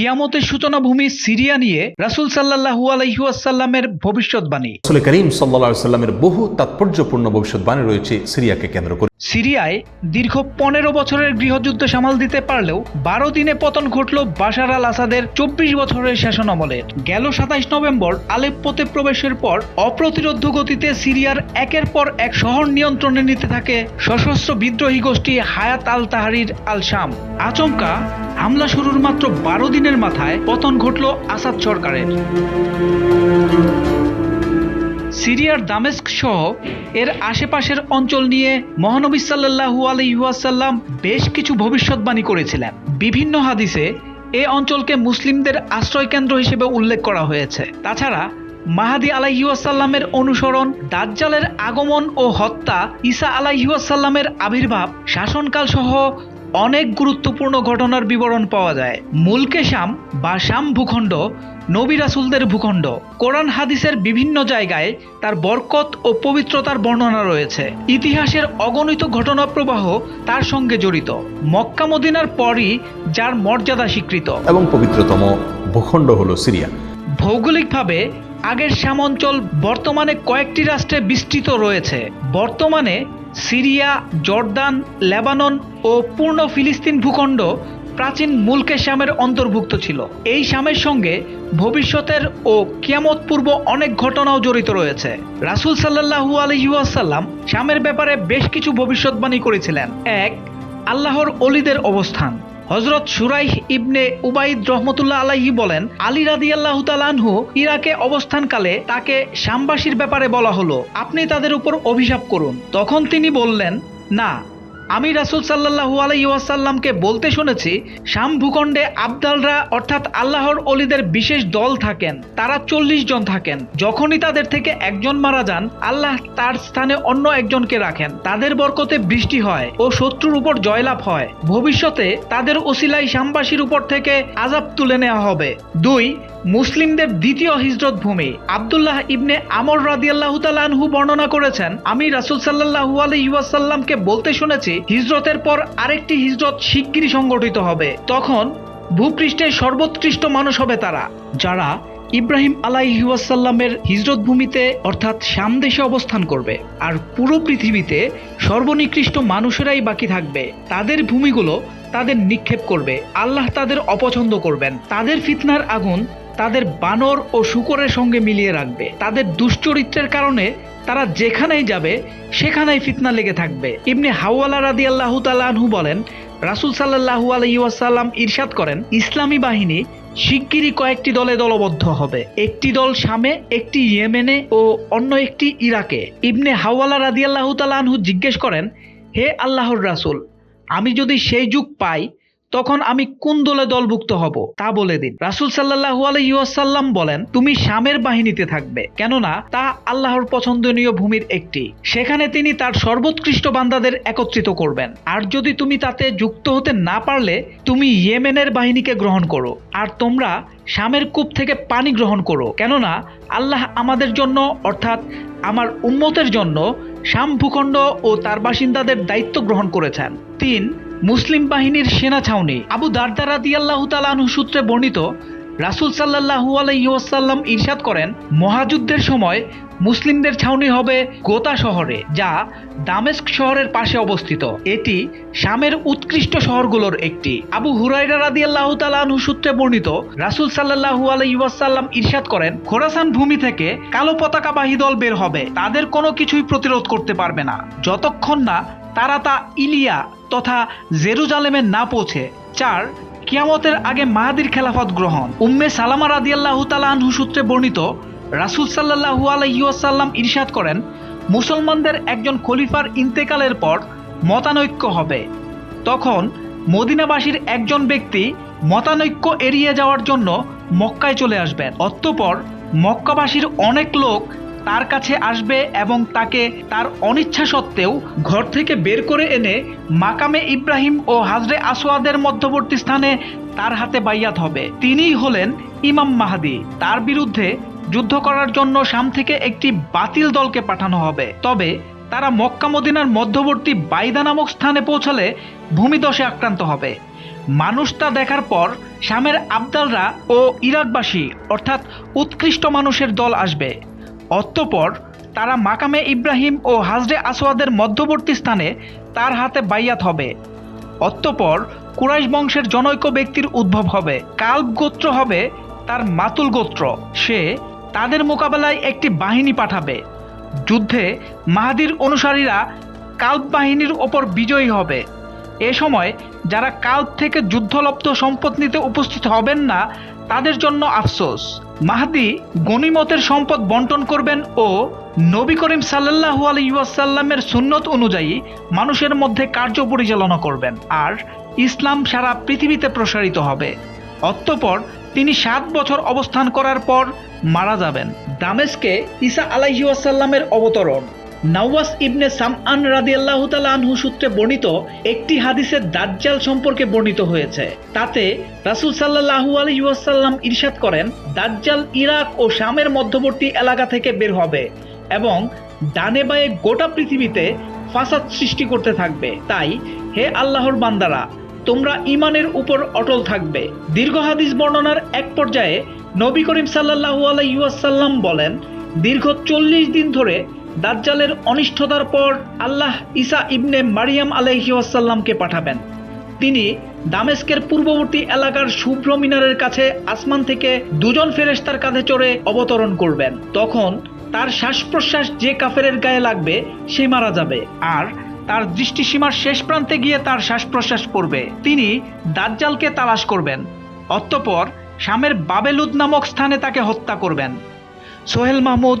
কিয়ামতের সূচনা ভূমি সিরিয়া নিয়ে রাসূল সাল্লাল্লাহু আলাইহি ওয়াসাল্লামের ভবিষ্যৎবাণী। রসুল করিম সাল্লা সাল্লামের বহু তাৎপর্যপূর্ণ ভবিষ্যৎবাণী রয়েছে সিরিয়াকে কেন্দ্র করে। সিরিয়ায় দীর্ঘ পনেরো বছরের গৃহযুদ্ধ সামাল দিতে পারলেও বারো দিনে পতন ঘটল বাশার আল আসাদের চব্বিশ বছরের শাসনামলের গেল সাতাইশ নভেম্বর আলেপ্পোতে প্রবেশের পর অপ্রতিরোধ্য গতিতে সিরিয়ার একের পর এক শহর নিয়ন্ত্রণে নিতে থাকে সশস্ত্র বিদ্রোহী গোষ্ঠী হায়াত আল তাহারির আল শাম আচমকা হামলা শুরুর মাত্র বারো দিনের মাথায় পতন ঘটল আসাদ সরকারের। সিরিয়ার দামেস্ক সহ এর আশেপাশের অঞ্চল নিয়ে মহানবী সাল্লাল্লাহু আলহিহাসাল্লাম বেশ কিছু ভবিষ্যৎবাণী করেছিলেন। বিভিন্ন হাদিসে এ অঞ্চলকে মুসলিমদের আশ্রয়কেন্দ্র হিসেবে উল্লেখ করা হয়েছে। তাছাড়া মাহাদি আলাইহিউসাল্লামের অনুসরণ, দাজ্জালের আগমন ও হত্যা, ঈসা আলাইহিউসাল্লামের আবির্ভাব শাসনকাল সহ অনেক গুরুত্বপূর্ণ ঘটনার বিবরণ পাওয়া যায়। মুলকে শাম বা শাম ভূখণ্ড নবী রাসুলদের ভূখণ্ড। কোরআন হাদিসের বিভিন্ন জায়গায় তার বরকত ও পবিত্রতার বর্ণনা রয়েছে। ইতিহাসের অগণিত ঘটনা প্রবাহ তার সঙ্গে জড়িত। মক্কা মদিনার পরই যার মর্যাদা স্বীকৃত। এবং পবিত্রতম ভূখণ্ড হল সিরিয়া। ভৌগোলিকভাবে আগের শ্যাম অঞ্চল বর্তমানে কয়েকটি রাষ্ট্রে বিস্তৃত রয়েছে। বর্তমানে সিরিয়া, জর্দান, লেবানন ও পূর্ণ ফিলিস্তিন ভূখণ্ড প্রাচীন মুলকে শ্যামের অন্তর্ভুক্ত ছিল। এই শ্যামের সঙ্গে ভবিষ্যতের ও কিয়ামত পূর্ব অনেক ঘটনাও জড়িত রয়েছে। রাসুল সাল্লাহু আলহিউসাল্লাম শ্যামের ব্যাপারে বেশ কিছু ভবিষ্যৎবাণী করেছিলেন। এক, আল্লাহর অলিদের অবস্থান। হজরত সুরাইহ ইবনে উবাইদ রহমতুল্লাহ আলাহি বলেন, আলী রাদি আল্লাহ তালানহু ইরাকে অবস্থানকালে তাকে শামবাসীর ব্যাপারে বলা হলো, আপনি তাদের উপর অভিশাপ করুন। তখন তিনি বললেন, না আমি রাসূল সাল্লাল্লাহু আলাইহি ওয়াসাল্লামকে বলতে শুনেছি, শাম ভূখণ্ডে আবদালরা অর্থাৎ আল্লাহর অলিদের বিশেষ দল থাকেন, তারা চল্লিশ জন থাকেন। যখনই তাদের থেকে একজন মারা যান, আল্লাহ তার স্থানে অন্য একজনকে রাখেন। তাদের বরকতে বৃষ্টি হয় ও শত্রুর উপর জয়লাভ হয়। ভবিষ্যতে তাদের ওসিলাই শামবাসীর উপর থেকে আজাব তুলে নেওয়া হবে। দুই, মুসলিমদের দ্বিতীয় হিজরত ভূমি। আবদুল্লাহ ইবনে আমর রাদিয়াল্লাহু তাআলাহু বর্ণনা করেছেন, আমি রাসূল সাল্লাল্লাহু আলাইহি ওয়াসাল্লামকে বলতে শুনেছি হিজরতের পর আরেকটি হিজরত শিগগিরই সংগঠিত হবে। তখন ভূপৃষ্ঠের সর্বোৎকৃষ্ট মানুষ হবে তারা, যারা ইব্রাহিম আলাইহিওয়াসাল্লামের হিজরত ভূমিতে অর্থাৎ শাম দেশে অবস্থান করবে। আর পুরো পৃথিবীতে সর্বনিকৃষ্ট মানুষেরাই বাকি থাকবে। তাদের ভূমিগুলো তাদের নিক্ষেপ করবে। আল্লাহ তাদের অপছন্দ করবেন। তাদের ফিতনার আগুন তাদের বানর ও শুকরের সঙ্গে মিলিয়ে রাখবে। তাদের দুশ্চরিত্রের কারণে তারা যেখানেই যাবে, সেখানেই ফিতনা লেগে থাকবে। ইবনে হাওয়ালা রাদি আল্লাহ তালাহু বলেন, রাসুল সাল্লাহু আলাইসাল্লাম ইরশাদ করেন, ইসলামী বাহিনী শিগগিরই কয়েকটি দলে দলবদ্ধ হবে। একটি দল শামে, একটি ইয়েমেনে ও অন্য একটি ইরাকে। ইবনে হাওয়ালা রাদিয়াল্লাহু তালাহু জিজ্ঞেস করেন, হে আল্লাহর রাসূল, আমি যদি সেই যুগ পাই তখন আমি কোন দলে দলভুক্ত হব? তা বলে দিন। রাসুল সাল্লাহু আলাইসাল্লাম বলেন, তুমি শামের বাহিনীতে থাকবে। কেননা তা আল্লাহর পছন্দনীয় ভূমির একটি। সেখানে তিনি তার সর্বোৎকৃষ্ট বান্দাদের একত্রিত করবেন। আর যদি তুমি তাতে যুক্ত হতে না পারলে, তুমি ইয়েমেনের বাহিনীকে গ্রহণ করো। আর তোমরা শামের কূপ থেকে পানি গ্রহণ করো। কেননা আল্লাহ আমাদের জন্য, অর্থাৎ আমার উম্মতের জন্য, শাম ভূখণ্ড ও তার বাসিন্দাদের দায়িত্ব গ্রহণ করেছেন। তিন মুসলিম বাহিনীর সেনা ছাউনি আবু দারদা রাদিয়াল্লাহু তাআলাহু সূত্রে বর্ণিত, রাসূল সাল্লাল্লাহু আলাইহি ওয়াসাল্লাম ইরশাদ করেন, মহাযুদ্ধের সময় মুসলিমদের ছাউনি হবে গোতা শহরে, যা দামেস্ক শহরের পাশে অবস্থিত। এটি শামের উৎকৃষ্ট শহরগুলোর একটি। আবু হুরাইরা রাদিয়াল্লাহু তাআলাহু সূত্রে বর্ণিত, রাসূল সাল্লাল্লাহু আলাইহি ওয়াসাল্লাম ইরশাদ করেন, খোরাসান ভূমি থেকে কালো পতাকাবাহী দল বের হবে, তাদের কোনো কিছুই প্রতিরোধ করতে পারবে না। যতক্ষণ না তারা তা ইলিয়া তথা জেরুজালেমে না পৌঁছে। চার, কিয়ামতের আগে মাহাদির খেলাফত গ্রহণ। উম্মে সালামা রাদিয়াল্লাহু তালাহু সূত্রে বর্ণিত, রাসুল সাল্লাহু আলাইসাল্লাম ইরশাদ করেন, মুসলমানদের একজন খলিফার ইন্তেকালের পর মতানৈক্য হবে। তখন মদিনাবাসীর একজন ব্যক্তি মতানৈক্য এড়িয়ে যাওয়ার জন্য মক্কায় চলে আসবেন। অতঃপর মক্কাবাসীর অনেক লোক তার কাছে আসবে এবং তাকে তার অনিচ্ছা সত্ত্বেও ঘর থেকে বের করে এনে মাকামে ইব্রাহিম ও হাজরে আসোয়াদের মধ্যবর্তী স্থানে তার হাতে বাইয়াত হবে। তিনিই হলেন ইমাম মাহাদি। তার বিরুদ্ধে যুদ্ধ করার জন্য শাম থেকে একটি বাতিল দলকে পাঠানো হবে। তবে তারা মক্কা মদিনার মধ্যবর্তী বাইদা নামক স্থানে পৌঁছালে ভূমিদশে আক্রান্ত হবে। মানুষ তা দেখার পর শামের আবদালরা ও ইরাকবাসী, অর্থাৎ উৎকৃষ্ট মানুষের দল আসবে। অতঃপর তারা মাকামে ইব্রাহিম ও হাজরে আসওয়াদের মধ্যবর্তী স্থানে তার হাতে বাইয়াত হবে। অতঃপর কুরাইশ বংশের জনৈক ব্যক্তির উদ্ভব হবে। কাল্ব গোত্র হবে তার মাতুল গোত্র। সে তাদের মোকাবেলায় একটি বাহিনী পাঠাবে। যুদ্ধে মাহাদির অনুসারীরা কাল্ব বাহিনীর ওপর বিজয়ী হবে। এ সময় যারা কাল্ব থেকে যুদ্ধলব্ধ সম্পদ নিতে উপস্থিত হবেন না তাদের জন্য আফসোস। মাহাদি গনিমতের সম্পদ বন্টন করবেন ও নবী করিম সাল্লাহু আলাইসাল্লামের সুন্নত অনুযায়ী মানুষের মধ্যে কার্য পরিচালনা করবেন আর ইসলাম সারা পৃথিবীতে প্রসারিত হবে। অতঃপর তিনি সাত বছর অবস্থান করার পর মারা যাবেন। দামেস্কে ঈসা আলাইহি ওয়াসাল্লামের অবতরণ। নাওয়াস ইবনে সামআন রাদিয়াল্লাহু তাআলা আনহু সূত্রে বর্ণিত একটি হাদিসে দাজ্জাল সম্পর্কে বর্ণিত হয়েছে। তাতে রাসূল সাল্লাল্লাহু আলাইহি ওয়াসাল্লাম ইরশাদ করেন, দাজ্জাল ইরাক ও শামের মধ্যবর্তী এলাকা থেকে বের হবে এবং ডানে বায়ে গোটা পৃথিবীতে ফাসাদ সৃষ্টি করতে থাকবে। তাই, হে আল্লাহর বান্দারা, তোমরা ইমানের উপর অটল থাকবে। দীর্ঘ হাদিস বর্ণনার এক পর্যায়ে নবী করিম সাল্লাহু আলাইসাল্লাম বলেন, দীর্ঘ চল্লিশ দিন ধরে দাজ্জালের অনিষ্ঠতার পর আল্লাহ ঈসা ইবনে মারিয়াম আলাইসাল্লামকে পাঠাবেন। তিনি দামেস্কের পূর্ববর্তী এলাকার শুভ্র মিনারের কাছে আসমান থেকে দুজন ফেরেশতার কাঁধে চড়ে অবতরণ করবেন। তখন তার শ্বাস প্রশ্বাস যে কাফেরের গায়ে লাগবে, সে মারা যাবে আর তার দৃষ্টিসীমার শেষ প্রান্তে গিয়ে তার শ্বাস প্রশ্বাস পড়বে। তিনি দাজ্জালকে তালাশ করবেন, অতঃপর শামের বাবেলুদ নামক স্থানে তাকে হত্যা করবেন। সোহেল মাহমুদ